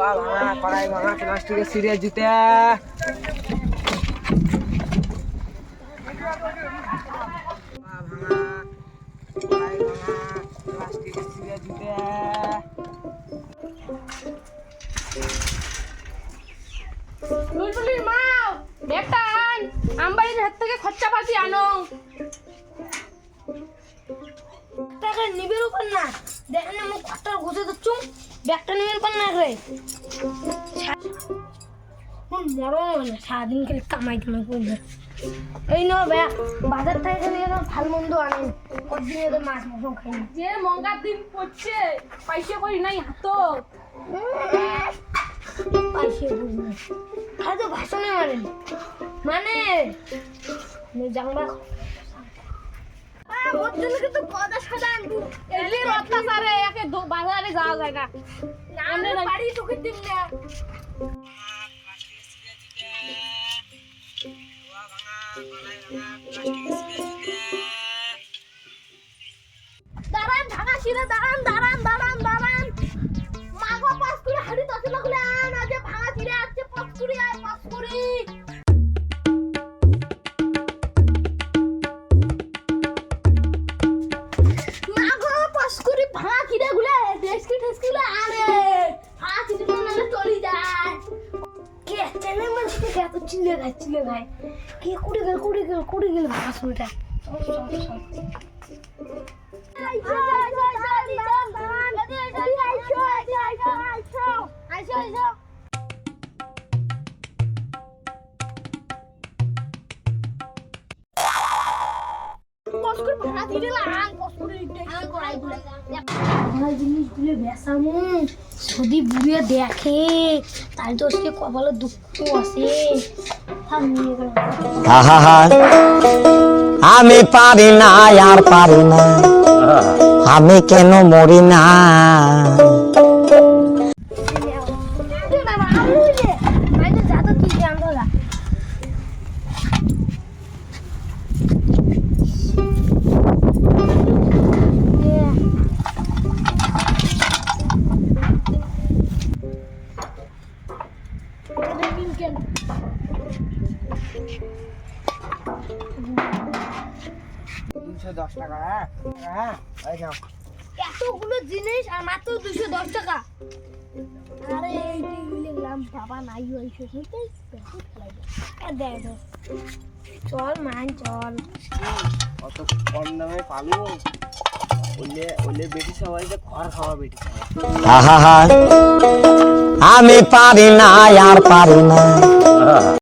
ভাঙা কড়াই ভাঙা প্লাস্টিকের জুতে। মা ব্যাগটা আন। আমবাড়ির হাত থেকে খরচা পাতি আনো। টাকা নিবের উপর না। দেখেন না মুখ কত ঘুষে দিচ্ছু ব্যাগটা নিবের উপর না রে মরণ মানে সারাদিন খালি কামাই কামাই করবে। এই নো ব্যাগ বাজার থেকে নিয়ে ভালো মন্দ আনেন। কদিন তো মাছ মাংস খাইনি যে মঙ্গার দিন পড়ছে পয়সা করি নাই হাত পাইছে বুঝবে খালি ভাষণে মারেন। মানে জাংবা ওর জন্য কিন্তু পদা সাদা আনব এলির অত্যাচারে একে দো- যাওয়া যায় না। আমরা বাড়ি ঢুকে দিন না। দাঁড়ান ভাঙা জুতে দাঁড়ান দাঁড়ান দাঁড়ান। মানে গায় কে কুড়ে গেল কুড়ে গেল কুড়ে গেল সব জিনিসগুলো বেসামু যদি দেখে তাহলে তো সে কপালে দুঃখ আছে। আমি পারি না আর পারি না। আমি কেন মরি না? দুশো দশ টাকা হ্যাঁ? হ্যাঁ এতগুলো জিনিস আর মাত্র দুশো দশ টাকা। আরে এইটাই লিখলাম বাবা নাই হয়েছে চল মান চল। অত কম দামে পাবো ওলে ওলে বেটি সবাই যে ঘর খাওয়া বেটি আমি পারি না আর পারি না।